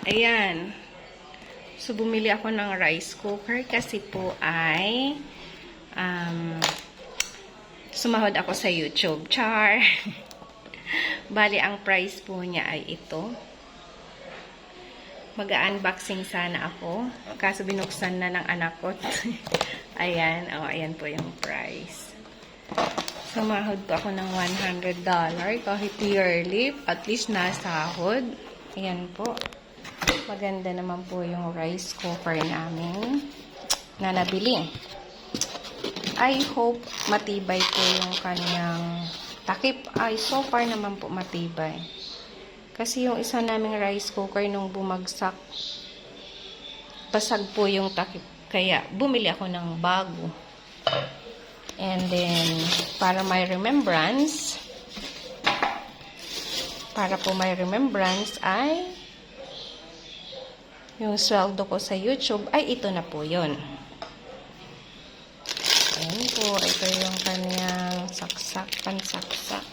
Ayan. So, bumili ako ng rice cooker kasi po ay um, sumahod ako sa YouTube. Char! Bali, ang price po niya ay ito. Mag-unboxing sana ako. Kaso binuksan na ng anak ko. ayan. O, oh, ayan po yung price. Sumahod po ako ng $100 kahit yearly. At least nasahod. Ayan po. Maganda naman po yung rice cooker namin na nabili. I hope matibay po yung kanyang takip. Ay, so far naman po matibay. Kasi yung isa naming rice cooker nung bumagsak, basag po yung takip. Kaya bumili ako ng bago. And then, para may remembrance, para po may remembrance ay yung sweldo ko sa YouTube ay ito na po yun. Ayan po, ito yung kanyang saksak, pansaksak.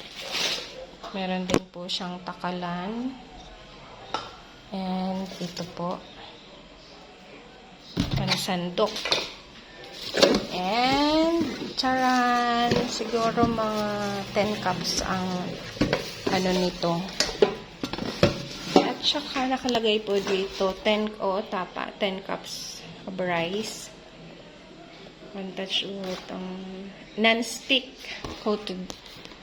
Meron din po siyang takalan. And ito po, pansandok. And, charan, siguro mga 10 cups ang ano nito. At saka nakalagay po dito 10 o tapa 10 cups of rice. One touch with um, non-stick coated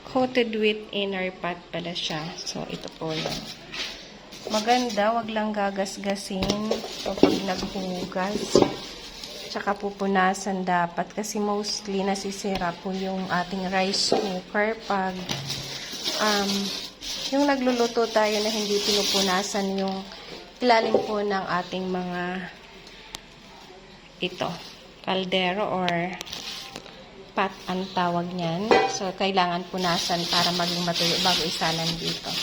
coated with inner pot pala siya. So ito po yun. Maganda, wag lang gagasgasin kapag naghugas. Tsaka pupunasan dapat kasi mostly nasisira po yung ating rice cooker pag um, yung nagluluto tayo na hindi pinupunasan yung ilalim po ng ating mga ito, kaldero or pat ang tawag niyan. So, kailangan punasan para maging matuyo bago isalan dito.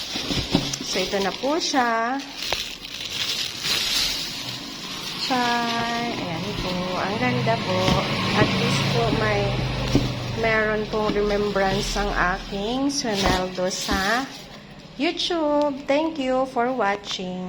So, ito na po siya. Char! Ayan po. Ang ganda po. At least po may meron pong remembrance ang aking Sonaldo sa YouTube. Thank you for watching.